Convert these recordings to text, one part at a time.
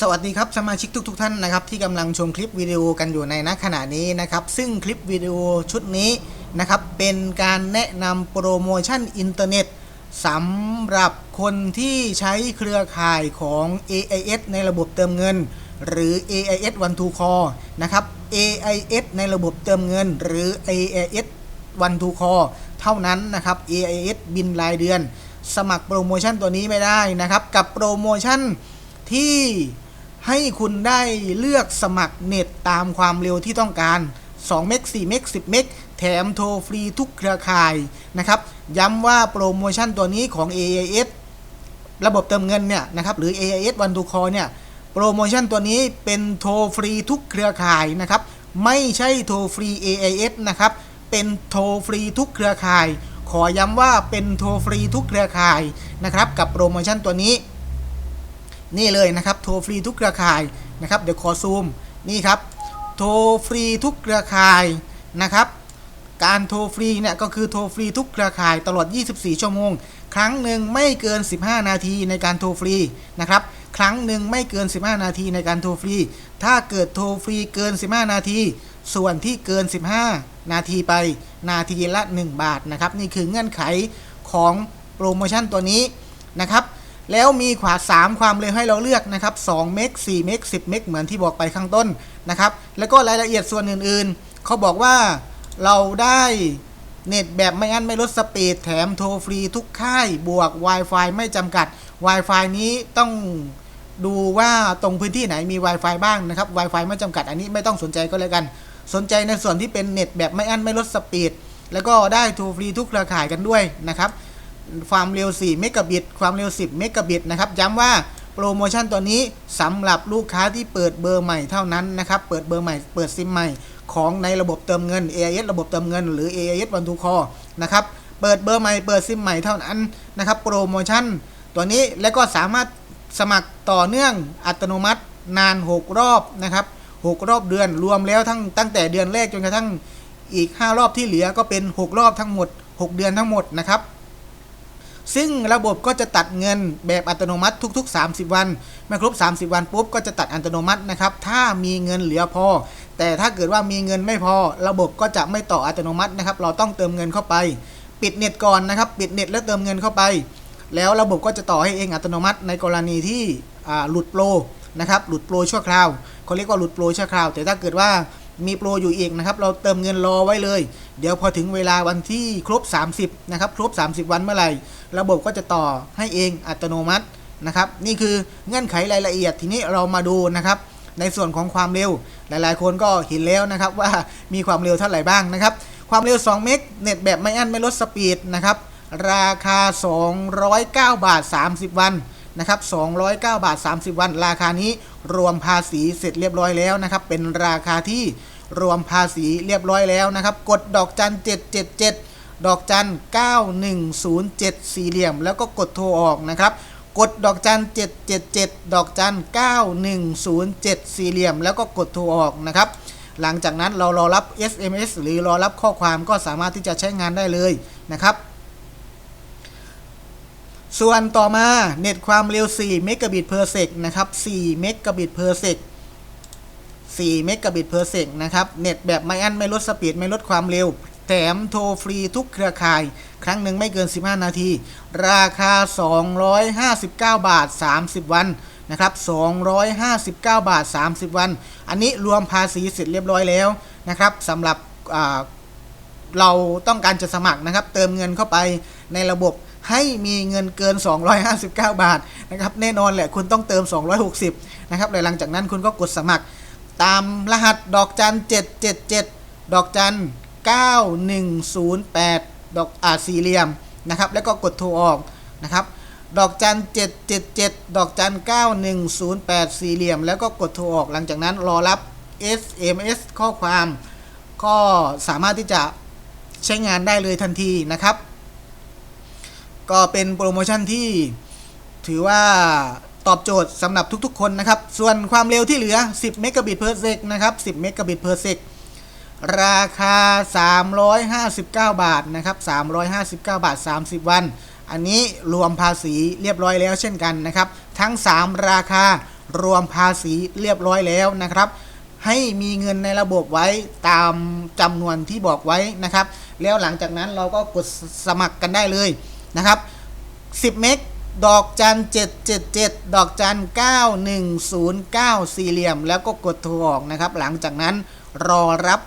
สวัสดีครับสมาชิกทุกๆทท่านนะครับที่กำลังชมคลิปวิดีโอกันอยู่ในณขณะนี้นะครับซึ่งคลิปวิดีโอชุดนี้นะครับเป็นการแนะนำโปรโมชั่นอินเทอร์เน็ตสำหรับคนที่ใช้เครือข่ายของ AIS ในระบบเติมเงิน หรือ AIS One to Call นะครับ AIS ในระบบเติมเงิน หรือ AIS One to Call เท่านั้นนะครับ AIS บินรายเดือน สมัครโปรโมชั่นตัวนี้ไม่ได้นะครับกับโปรโมชั่นที่ ให้คุณได้เลือกสมัครเน็ตตามความเร็วที่ต้องการ 2 เมก 4 เมก 10 เมก แถมโทรฟรีทุกเครือข่ายนะครับ ย้ำว่าโปรโมชั่นตัวนี้ของ AIS ระบบเติมเงินเนี่ยนะครับหรือ AIS One to Call เนี่ยโปรโมชั่นตัวนี้เป็นโทรฟรีทุกเครือข่ายนะครับ ไม่ใช่โทรฟรี AIS นะครับ เป็นโทรฟรีทุกเครือข่าย ขอย้ำว่าเป็นโทรฟรีทุกเครือข่ายนะครับ กับโปรโมชั่นตัวนี้ นี่เลยนะครับโทรฟรีทุกเครือข่ายนะครับเดี๋ยวขอซูมนี่ครับโทรฟรีทุกเครือข่ายนะครับการโทรฟรีเนี่ยก็คือโทรฟรีทุกเครือข่ายตลอด 24 ชั่วโมง ครั้งหนึ่งไม่เกิน 15 นาทีในการโทรฟรีนะครับครั้งหนึ่งไม่เกิน 15 นาทีในการโทรฟรี ถ้าเกิดโทรฟรีเกิน 15 นาที ส่วนที่เกิน 15 นาทีไปนาทีละ 1 บาทนะครับนี่คือเงื่อนไขของโปรโมชั่นตัวนี้นะครับ แล้วมีขวา 3 ความเร็วให้เราเลือกนะครับ2เมก4เมก10เมกเหมือนที่บอกไปข้างต้นนะครับ แล้วก็รายละเอียดส่วนอื่นๆ เขาบอกว่าเราได้เน็ตแบบไม่อั้นไม่ลดสปีดแถมโทรฟรีทุกค่ายบวก Wi-Fi ไม่จำกัด Wi-Fi นี้ต้องดูว่าตรงพื้นที่ไหนมี Wi-Fi บ้างนะครับ Wi-Fi ไม่จำกัดอันนี้ไม่ต้องสนใจก็แล้วกัน สนใจในส่วนที่เป็นเน็ตแบบไม่อั้นไม่ลดสปีดแล้วก็ได้โทรฟรีทุกเครือข่ายกันด้วยนะครับ ความเร็ว 4 เมกะบิต ความเร็ว 10 เมกะบิตนะครับ ย้ำว่าโปรโมชั่นตัวนี้สำหรับลูกค้าที่เปิดเบอร์ใหม่เท่านั้นนะครับ เปิดเบอร์ใหม่ เปิดซิมใหม่ของในระบบเติมเงิน AIS ระบบเติมเงิน หรือ AIS One to Call นะครับ เปิดเบอร์ใหม่ เปิดซิมใหม่เท่านั้นนะครับ โปรโมชั่นตัวนี้แล้วก็สามารถสมัครต่อเนื่องอัตโนมัตินาน 6 รอบนะครับ 6 รอบเดือนรวมแล้วทั้งตั้งแต่เดือนแรกจนกระทั่งอีก 5 รอบที่เหลือก็เป็น 6 รอบทั้งหมด 6 เดือนทั้งหมดนะครับ ซึ่งระบบก็จะตัดเงินแบบอัตโนมัติทุก ๆ 30 วันเมื่อครบ 30 วันปุ๊บก็จะตัดอัตโนมัตินะครับ ถ้ามีเงินเหลือพอ แต่ถ้าเกิดว่ามีเงินไม่พอ ระบบก็จะไม่ต่ออัตโนมัตินะครับ เราต้องเติมเงินเข้าไป ปิดเน็ตก่อนนะครับ ปิดเน็ตแล้วเติมเงินเข้าไป แล้วระบบก็จะต่อให้เองอัตโนมัติในกรณีที่หลุดโปรนะครับ หลุดโปรชั่วคราวเขาเรียกว่าหลุดโปรชั่วคราว แต่ถ้าเกิดว่ามีโปรอยู่อีกนะครับ เราเติมเงินรอไว้เลย เดี๋ยวพอถึงเวลาวันที่ครบ 30 นะครับ ครบ 30 วันเมื่อไหร่ ระบบก็จะต่อให้เองอัตโนมัตินะครับ นี่คือเงื่อนไขรายละเอียดทีนี้เรามาดูนะครับ ในส่วนของความเร็วหลายๆ คนก็เห็นแล้วนะครับว่ามีความเร็วเท่าไหร่บ้างนะครับ ความเร็ว 2 เมกเน็ตแบบไม่อั้นไม่ลดสปีดนะครับ ราคา 209 บาท 30 วันนะครับ 209 บาท 30 วัน ราคานี้รวมภาษีเสร็จเรียบร้อยแล้วนะครับ เป็นราคาที่รวมภาษีเรียบร้อยแล้วนะครับ กดดอกจัน777 ดอกจัน 9107สี่เหลี่ยม แล้วก็กดโทรออกนะครับกดดอกจัน 777 ดอกจัน 9107สี่เหลี่ยม แล้วก็กดโทรออกนะครับ หลังจากนั้นเรารอรับ SMS หรือรอรับข้อความก็สามารถที่จะใช้งานได้เลยนะครับ ส่วนต่อมาเน็ตความเร็ว 4 เมกะบิต per sec นะครับ 4 เมกะบิต per sec 4เมกะบิต per sec นะครับ เน็ตแบบไม่อั้นไม่ลดสปีดไม่ลดความเร็ว แถมโทรฟรีทุกเครือข่าย ครั้งหนึ่งไม่เกิน 15 นาที ราคา 259 บาท 30 วันนะครับ 259 บาท 30 วัน อันนี้รวมภาษีเสร็จเรียบร้อยแล้วนะครับสำหรับเราต้องการจะสมัครนะครับ เติมเงินเข้าไปในระบบให้มีเงินเกิน 259 บาทนะครับแน่นอนแหละคุณต้องเติม 260นะครับหลังจากนั้นคุณก็กดสมัคร ตามรหัสดอกจัน 777 ดอกจัน 9108 ดอกอาสี่เหลี่ยมนะครับ แล้วก็กดโทรออกนะครับ ดอกจัน777 ดอกจัน9108 สี่เหลี่ยม แล้วก็กดโทรออก หลังจากนั้นรอรับ SMS ข้อความ ก็สามารถที่จะใช้งานได้เลยทันทีนะครับ ก็เป็นโปรโมชั่นที่ถือว่าตอบโจทย์สำหรับทุกๆ คนนะครับ ส่วนความเร็วที่เหลือ 10 เมกะบิต per sec นะครับ 10 เมกะบิต per sec ร ราคา 359 บาทนะครับ359 บาท 30 วัน อันนี้รวมภาษีเรียบร้อยแล้วเช่นกันนะครับ ทั้ง 3 ราคารวมภาษีเรียบร้อยแล้วนะครับ ให้มีเงินในระบบไว้ตามจำนวนที่บอกไว้นะครับ แล้วหลังจากนั้นเราก็กดสมัครกันได้เลยนะครับ 10 เมกดอกจัน 777 ดอกจัน 9109สี่เหลี่ยม แล้วก็กดโทรออกนะครับ หลังจากนั้น รอรับ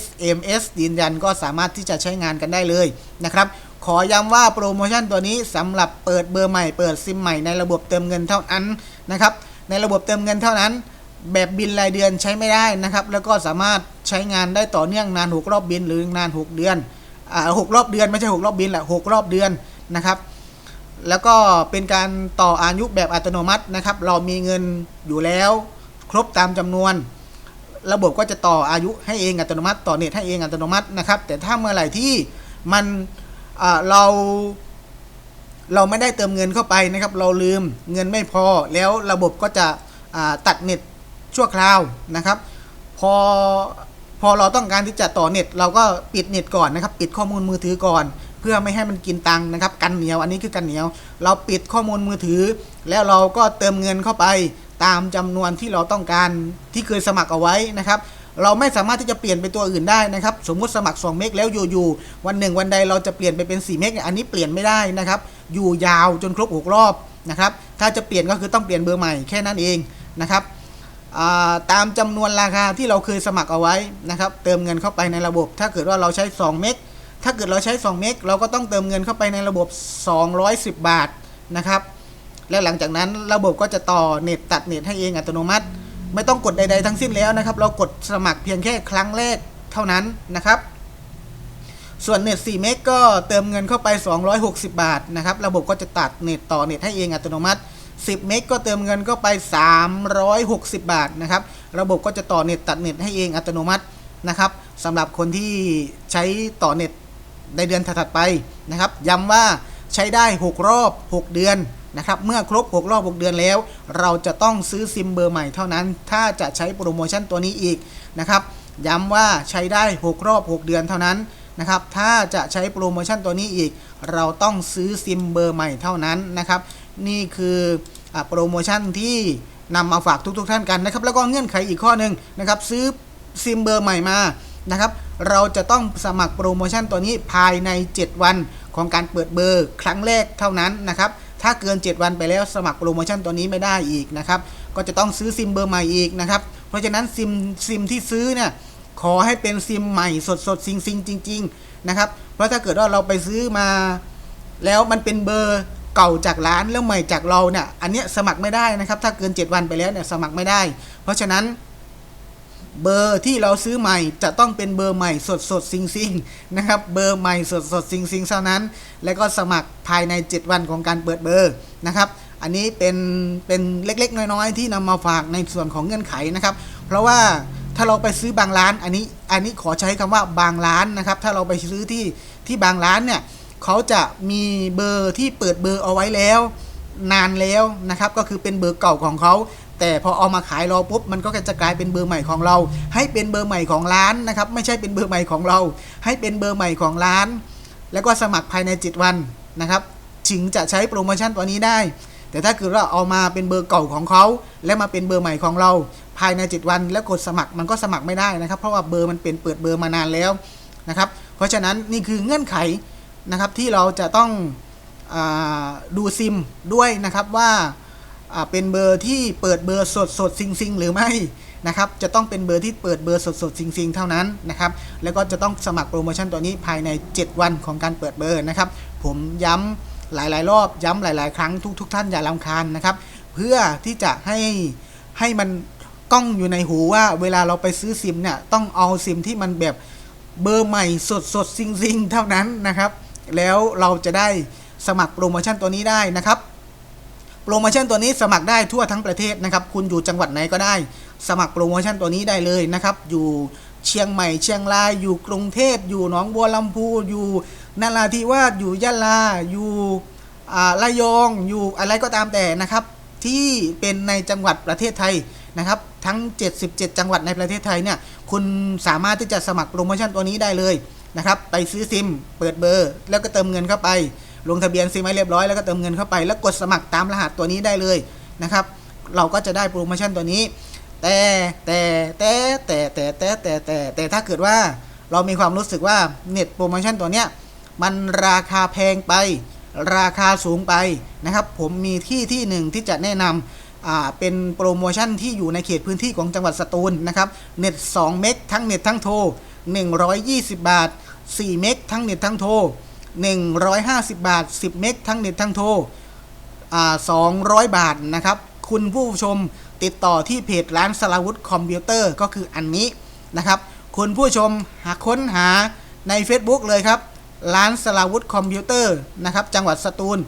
SMS ยืนยันก็สามารถที่จะใช้งานกันได้เลยนะครับ ขอย้ำว่าโปรโมชั่นตัวนี้สำหรับเปิดเบอร์ใหม่เปิดซิมใหม่ในระบบเติมเงินเท่านั้นนะครับ ในระบบเติมเงินเท่านั้น แบบบินรายเดือนใช้ไม่ได้นะครับ แล้วก็สามารถใช้งานได้ต่อเนื่องนาน 6 รอบบินหรือนาน 6 เดือนอ่าหกรอบเดือนไม่ใช่ 6 รอบบินแหละ6รอบเดือนนะครับแล้วก็เป็นการต่ออายุแบบอัตโนมัตินะครับ เรามีเงินอยู่แล้ว ครบตามจำนวน ระบบก็จะต่ออายุให้เองอัตโนมัติ ต่อเน็ตให้เองอัตโนมัตินะครับ แต่ถ้าเมื่อไหร่ที่มันเราเราไม่ได้เติมเงินเข้าไปนะครับ เราลืมเงินไม่พอแล้วระบบก็จะตัดเน็ตชั่วคราวนะครับ พอพอเราต้องการที่จะต่อเน็ต เราก็ปิดเน็ตก่อนนะครับ ปิดข้อมูลมือถือก่อน เพื่อไม่ให้มันกินตังค์นะครับ กันเหนียวอันนี้คือกันเหนียว เราปิดข้อมูลมือถือ แล้วเราก็เติมเงินเข้าไป ตามจำนวนที่เราต้องการที่เคยสมัครเอาไว้นะครับ เราไม่สามารถที่จะเปลี่ยนไปตัวอื่นได้นะครับ สมมุติสมัคร 2 เมกแล้วอยู่ๆวันหนึ่งวันใดเราจะเปลี่ยนไปเป็น 4 เมกเนี่ยอันนี้เปลี่ยนไม่ได้นะครับ อยู่ยาวจนครบ6รอบนะครับ ถ้าจะเปลี่ยนก็คือต้องเปลี่ยนเบอร์ใหม่แค่นั้นเองนะครับตามจำนวนราคาที่เราเคยสมัครเอาไว้นะครับ เติมเงินเข้าไปในระบบ ถ้าเกิดว่าเราใช้ 2 เมกถ้าเกิดเราใช้ 2 เมกเราก็ต้องเติมเงินเข้าไปในระบบ 210 บาทนะครับ แล้วหลังจากนั้นระบบก็จะต่อเน็ตตัดเน็ตให้เองอัตโนมัติ ไม่ต้องกดใดๆทั้งสิ้นแล้วนะครับ เรากดสมัครเพียงแค่ครั้งแรกเท่านั้นนะครับ ส่วนเน็ต4เมกก็เติมเงินเข้าไป 260 บาทนะครับ ระบบก็จะตัดเน็ตต่อเน็ตให้เองอัตโนมัติ 10 เมกก็เติมเงินเข้าไป 360 บาทนะครับ ระบบก็จะต่อเน็ตตัดเน็ตให้เองอัตโนมัตินะครับสำหรับคนที่ใช้ต่อเน็ตในเดือนถัดไปนะครับ ย้ำว่าใช้ได้ 6 รอบ 6 เดือน นะครับเมื่อครบ 6 รอบ 6 เดือนแล้ว เราจะต้องซื้อซิมเบอร์ใหม่เท่านั้น ถ้าจะใช้โปรโมชั่นตัวนี้อีกนะครับย้ำว่าใช้ได้ 6 รอบ 6 เดือนเท่านั้นนะครับถ้าจะใช้โปรโมชั่นตัวนี้อีก เราต้องซื้อซิมเบอร์ใหม่เท่านั้นนะครับนี่คืออโปรโมชั่นที่นำมาฝากทุกๆทท่านกันนะครับแล้วก็เงื่อนไขอีกข้อหนึ่งนะครับซื้อซิมเบอร์ใหม่มานะครับเราจะต้องสมัครโปรโมชั่นตัวนี้ภายใน 7 วันของการเปิดเบอร์ครั้งแรกเท่านั้นนะครับ ถ้าเกิน 7 วันไปแล้วสมัครโปรโมชั่นตัวนี้ไม่ได้อีกนะครับ ก็จะต้องซื้อซิมเบอร์ใหม่อีกนะครับ เพราะฉะนั้นซิมซิมที่ซื้อเนี่ยขอให้เป็นซิมใหม่สดสดซิงซิงจริง ๆ นะครับ เพราะถ้าเกิดว่าเราไปซื้อมา แล้วมันเป็นเบอร์เก่าจากร้านแล้วใหม่จากเราเนี่ย อันเนี้ยสมัครไม่ได้นะครับ ถ้าเกิน 7 วันไปแล้วเนี่ยสมัครไม่ได้ เพราะฉะนั้น เบอร์ที่เราซื้อใหม่จะต้องเป็นเบอร์ใหม่สดสดซิงซิงนะครับเบอร์ใหม่สดสดซิงซิงเท่านั้น แล้วก็สมัครภายใน 7 วันของการเปิดเบอร์นะครับ อันนี้เป็นเป็นเล็กๆ น้อยๆ ที่นำมาฝากในส่วนของเงื่อนไขนะครับ เพราะว่าถ้าเราไปซื้อบางร้านอันนี้อันนี้ขอใช้คำว่าบางร้านนะครับ ถ้าเราไปซื้อที่ที่บางร้านเนี่ยเขาจะมีเบอร์ที่เปิดเบอร์เอาไว้แล้ว นานแล้วนะครับ ก็คือเป็นเบอร์เก่าของเขา แต่พอเอามาขายเราปุ๊บมันก็จะกลายเป็นเบอร์ใหม่ของเรา ให้เป็นเบอร์ใหม่ของร้านนะครับไม่ใช่เป็นเบอร์ใหม่ของเรา ให้เป็นเบอร์ใหม่ของร้าน แล้วก็สมัครภายใน7วันนะครับถึงจะใช้โปรโมชั่นตัวนี้ได้ แต่ถ้าเกิดว่าเอามาเป็นเบอร์เก่าของเขา แล้วมาเป็นเบอร์ใหม่ของเรา ภายใน 7 วัน แล้วกดสมัครมันก็สมัครไม่ได้นะครับ เพราะว่าเบอร์มันเป็นเปิดเบอร์มานานแล้วนะครับ เพราะฉะนั้นนี่คือเงื่อนไขนะครับที่เราจะต้องอดูซิมด้วยนะครับว่า เป็นเบอร์ที่เปิดเบอร์สดสดซิงซิงหรือไม่นะครับ จะต้องเป็นเบอร์ที่เปิดเบอร์สดสดซิงซิงเท่านั้นนะครับ แล้วก็จะต้องสมัครโปรโมชั่นตัวนี้ภายใน 7 วันของการเปิดเบอร์นะครับ ผมย้ำหลาย ๆ รอบย้ำหลาย ๆ ครั้งทุกๆท่านอย่าลำคาญนะครับ เพื่อที่จะให้ให้มันกล้องอยู่ในหูว่าเวลาเราไปซื้อซิมเนี่ยต้องเอาซิมที่มันแบบเบอร์ใหม่สดสดซิงซิงเท่านั้นนะครับ แล้วเราจะได้สมัครโปรโมชั่นตัวนี้ได้นะครับ โปรโมชั่นตัวนี้สมัครได้ทั่วทั้งประเทศนะครับ คุณอยู่จังหวัดไหนก็ได้ สมัครโปรโมชั่นตัวนี้ได้เลยนะครับ อยู่เชียงใหม่ เชียงราย อยู่กรุงเทพ อยู่หนองบัวลำพู อยู่นราธิวาส อยู่ยะลา อยู่ระยอง อยู่อะไรก็ตามแต่นะครับ ที่เป็นในจังหวัดประเทศไทยนะครับ ทั้ง 77 จังหวัดในประเทศไทยเนี่ย คุณสามารถที่จะสมัครโปรโมชั่นตัวนี้ได้เลยนะครับ ไปซื้อซิม เปิดเบอร์ แล้วก็เติมเงินเข้าไป ลงทะเบียนซิมให้เรียบร้อยแล้วก็เติมเงินเข้าไป แล้วกดสมัครตามรหัสตัวนี้ได้เลยนะครับ เราก็จะได้โปรโมชั่นตัวนี้ แต่แต่แต่แต่แต่แต่แต่แต่แต่ถ้าเกิดว่าเรามีความรู้สึกว่าเน็ตโปรโมชั่นตัวเนี้ยมันราคาแพงไป ราคาสูงไปนะครับ ผมมีที่ที่หนึ่งที่จะแนะนำอ่าเป็นโปรโมชั่นที่อยู่ในเขตพื้นที่ของจังหวัดสตูลนะครับเน็ต 2 เมกทั้งเน็ตทั้งโทร 120 บาท 4 เมกทั้งเน็ตทั้งโทร 150 บาท 10 เมกทั้งเน็ตทั้งโทรอ่า200 บาทนะครับ คุณผู้ชมติดต่อที่เพจร้านสลาวุธคอมพิวเตอร์ก็คืออันนี้นะครับ คุณผู้ชมหาค้นหาใน Facebook เลยครับ ร้านสลาวุธคอมพิวเตอร์นะครับ จังหวัดสตูล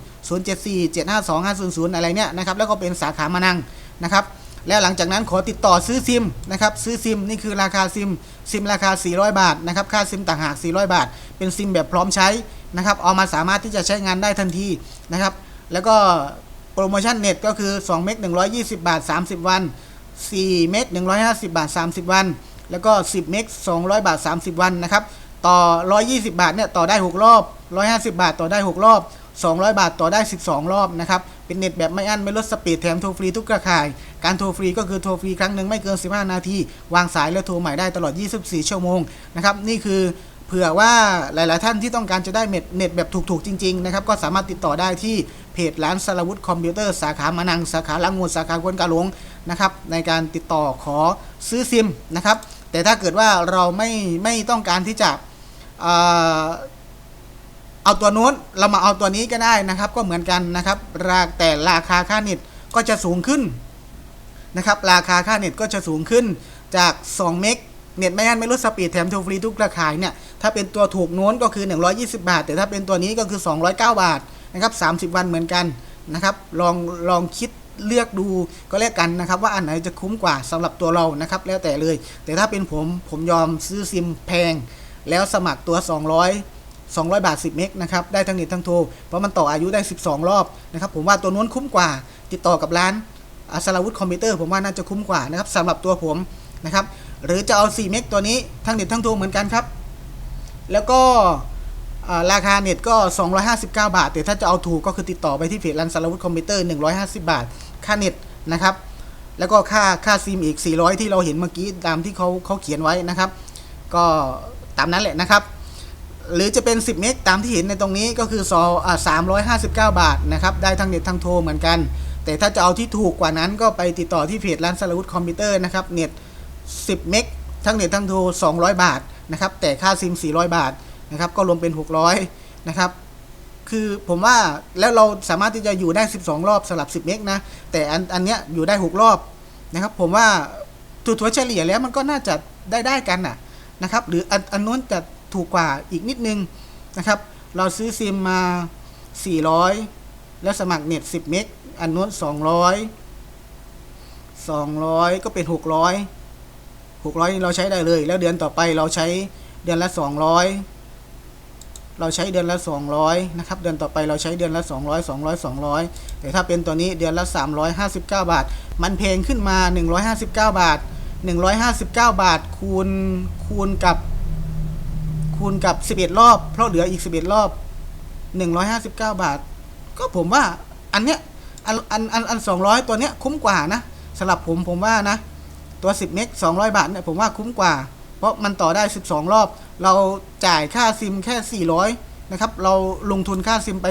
0747525500 อะไรเนี่ยนะครับ แล้วก็เป็นสาขามานังนะครับ แล้วหลังจากนั้นขอติดต่อซื้อซิมนะครับ ซื้อซิมนี่คือราคาซิม ซิมราคา 400 บาทนะครับ ค่าซิมต่างหาก 400 บาท เป็นซิมแบบพร้อมใช้ นะครับเอามาสามารถที่จะใช้งานได้ทันทีนะครับ แล้วก็โปรโมชั่นเน็ตก็คือ 2 เมก120 บาท 30 วัน 4 เมก150 บาท 30 วัน แล้วก็ 10 เมก200 บาท 30 วันนะครับ ต่อ 120 บาทเนี่ยต่อได้ 6 รอบ 150 บาทต่อได้ 6 รอบ 200 บาทต่อได้ 12 รอบนะครับ เป็นเน็ตแบบไม่อั้น ไม่ลดสปีดแถมโทรฟรีทุกกระข่าย การโทรฟรีก็คือโทรฟรีครั้งหนึ่งไม่เกิน 15 นาที วางสายแล้วโทรใหม่ได้ตลอด 24 ชั่วโมงนะครับ นี่คือ เผื่อว่าหลาย ๆ ท่านที่ต้องการจะได้เน็ตเน็ตแบบถูก ๆ จริง ๆ นะครับ ก็สามารถติดต่อได้ที่เพจร้านสารวุฒิคอมพิวเตอร์สาขามานัง สาขาลังงูสาขาควนกาหลงนะครับในการติดต่อขอซื้อซิมนะครับ แต่ถ้าเกิดว่าเราไม่ไม่ต้องการที่จะเอาตัวโน้นเรามาเอาตัวนี้ก็ได้นะครับ ก็เหมือนกันนะครับราแต่ราคาค่าเน็ตก็จะสูงขึ้นนะครับ ราคาค่าเน็ตก็จะสูงขึ้นจาก 2 เมก เน็ตไม่อั้นไม่ลดสปีดแถมโทรฟรีทุกราคายเนี่ยถ้าเป็นตัวถูกโน้นก็คือ 120 บาท แต่ถ้าเป็นตัวนี้ก็คือ 209 บาทนะครับ30 วันเหมือนกันนะครับลองลองคิดเลือกดูก็แล้วกันนะครับ ว่าอันไหนจะคุ้มกว่าสำหรับตัวเรานะครับ แล้วแต่เลย แต่ถ้าเป็นผมผมยอมซื้อซิมแพง แล้วสมัครตัว 200 200 บาท 10 เมกนะครับ ได้ทั้งเน็ตทั้งโทร เพราะมันต่ออายุได้ 12 รอบนะครับ ผมว่าตัวนู้นคุ้มกว่า ติดต่อกับร้านอาสลาวุธคอมพิวเตอร์ ผมว่าน่าจะคุ้มกว่านะครับสำหรับตัวผม นะครับ หรือจะเอา 4 เมกตัวนี้ทั้งเน็ตทั้งโทรเหมือนกันครับ แล้วก็ราคาเน็ตก็ 259 บาท แต่ถ้าจะเอาถูกก็คือติดต่อไปที่เพจร้านสลาวุธคอมพิวเตอร์ 150 บาท ค่าเน็ตนะครับ แล้วก็ค่าค่าซิมอีก 400 ที่เราเห็นเมื่อกี้ตามที่เขาเขาเขียนไว้นะครับ ก็ตามนั้นแหละนะครับ หรือจะเป็น 10 เมกตามที่เห็นในตรงนี้ก็คือซออ่า359 บาทนะครับ ได้ทั้งเน็ตทั้งโทรเหมือนกัน แต่ถ้าจะเอาที่ถูกกว่านั้นก็ไปติดต่อที่เพจร้านสลาวุธคอมพิวเตอร์นะครับ เน็ต 10 เมกทั้งเน็ตทั้งโทร200 บาทนะครับ แต่ค่าซิม 400 บาทนะครับ ก็รวมเป็น 600 นะครับ คือผมว่าแล้วเราสามารถที่จะอยู่ได้ 12 รอบสลับ 10 เมกนะ แต่อันอันเนี้ยอยู่ได้ 6 รอบนะครับ ผมว่าตัวเฉลี่ยแล้วมันก็น่าจะได้ได้กันน่ะนะครับ หรืออันอันนู้นจะถูกกว่าอีกนิดนึงนะครับ เราซื้อซิมมา 400 แล้วสมัครเน็ต 10 เมกอันนู้น200 200 ก็เป็น 600 600เราใช้ได้เลย แล้วเดือนต่อไปเราใช้เดือนละ 200 เราใช้เดือนละ 200 นะครับ เดือนต่อไปเราใช้เดือนละ 200 200 200 แต่ถ้าเป็นตัวนี้เดือนละ 359 บาท มันเพงขึ้นมา 159 บาท 159 บาทคูณคูณกับคูณกับ 11 รอบ เพราะเหลืออีก 11 รอบ 159 บาท ก็ผมว่าอันเนี้ยอันอันอันอัน200ตัวเนี้ยคุ้มกว่านะสำหรับผมผมว่านะ ตัว 10 เมก200 บาทเนี่ยผมว่าคุ้มกว่า เพราะมันต่อได้ 12 รอบ เราจ่ายค่าซิมแค่ 400 นะครับ เราลงทุนค่าซิมไป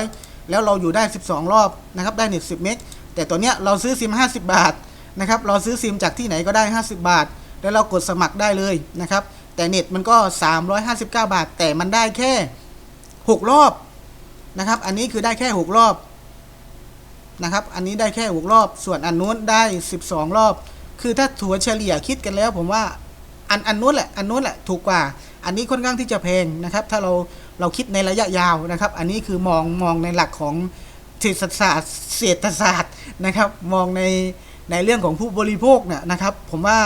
400 แล้วเราอยู่ได้ 12 รอบนะครับ ได้เน็ต10 เมก แต่ตัวเนี้ยเราซื้อซิม 50 บาทนะครับ เราซื้อซิมจากที่ไหนก็ได้ 50 บาท แล้วเรากดสมัครได้เลยนะครับ แต่เน็ตมันก็ 359 บาท แต่มันได้แค่ 6 รอบนะครับ อันนี้คือได้แค่ 6 รอบนะครับ อันนี้ได้แค่ 6 รอบ ส่วนอันนู้นได้ 12 รอบ คือถ้าถัวเฉลี่ยคิดกันแล้ว ผมว่าอันอันนู้นแหละอันนู้นแหละถูกกว่า อันนี้ค่อนข้างที่จะแพงนะครับ ถ้าเราเราคิดในระยะยาวนะครับ อันนี้คือมองมองในหลักของเศรษฐศาสตร์เศรษฐศาสตร์นะครับ มองในในเรื่องของผู้บริโภคเนี่ยนะครับ ผมว่า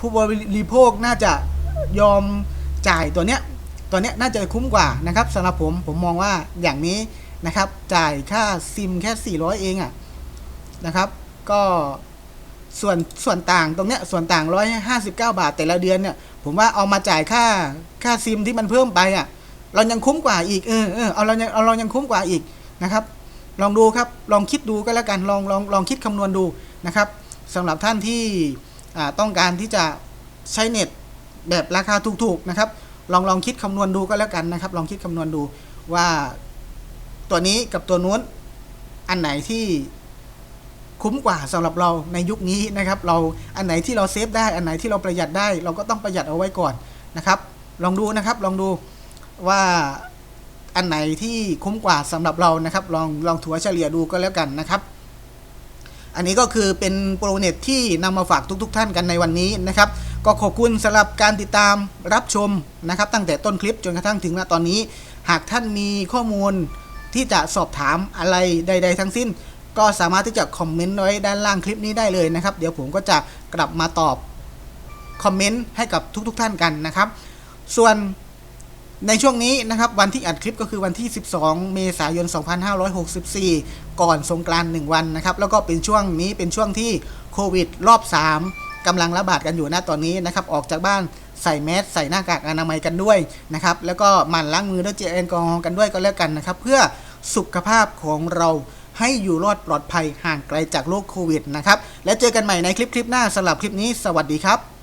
ผู้บริโภคน่าจะยอมจ่ายตัวเนี้ยตัวเนี้ยน่าจะคุ้มกว่านะครับสำหรับผมผมมองว่าอย่างนี้นะครับ จ่ายค่าซิมแค่ 400 เองอะ่ะนะครับ ก็ ส่วนส่วนต่างตรงเนี้ยส่วนต่าง159บเก้าบาทแต่ละเดือนเนี่ย ผมว่าเอามาจ่ายค่าค่าซิมที่มันเพิ่มไปอะเรายังคุ้มกว่าอีกเออเออเอาเรายังเอาเรายังคุ้มกว่าอีกนะครับ ลองดูครับลองคิดดูก็แล้วกันลองลองลองคิดคำนวณดูนะครับสำหรับท่านที่ต้องการที่จะใช้เน็ตแบบราคาถูกๆนะครับ ลองลองคิดคำนวณดูก็แล้วกันนะครับ ลองคิดคำนวณดูว่าตัวนี้กับตัวนู้นอันไหนที่ คุ้มกว่าสำหรับเราในยุคนี้นะครับ เราอันไหนที่เราเซฟได้อันไหนที่เราประหยัดได้ เราก็ต้องประหยัดเอาไว้ก่อนนะครับ ลองดูนะครับลองดูว่าอันไหนที่คุ้มกว่าสำหรับเรานะครับ ลองลองถัวเฉลี่ยดูก็แล้วกันนะครับ อันนี้ก็คือเป็นโปรเน็ตที่นำมาฝากทุกๆท่านกันในวันนี้นะครับ ก็ขอบคุณสำหรับการติดตามรับชมนะครับ ตั้งแต่ต้นคลิปจนกระทั่งถึงณตอนนี้ หากท่านมีข้อมูลที่จะสอบถามอะไรใด ๆ ทั้งสิ้น ก็สามารถที่จะคอมเมนต์ไว้ด้านล่างคลิปนี้ได้เลยนะครับ เดี๋ยวผมก็จะกลับมาตอบคอมเมนต์ให้กับทุกๆท่านกันนะครับ ส่วนในช่วงนี้นะครับวันที่อัดคลิปก็คือวันที่ 12 เมษายน 2564 ก่อนสงกรานต์1วันนะครับ แล้วก็เป็นช่วงนี้เป็นช่วงที่โควิดรอบ 3กำลังระบาดกันอยู่ณตอนนี้นะครับ ออกจากบ้านใส่แมสใส่หน้ากากอนามัยกันด้วยนะครับ แล้วก็หมั่นล้างมือด้วยเจลแอลกอฮอล์กันด้วยก็แล้วกันนะครับ เพื่อสุขภาพของเรา ให้อยู่รอดปลอดภัยห่างไกลจากโรคโควิดนะครับ และเจอกันใหม่ในคลิปคลิปหน้าสำหรับคลิปนี้ สวัสดีครับ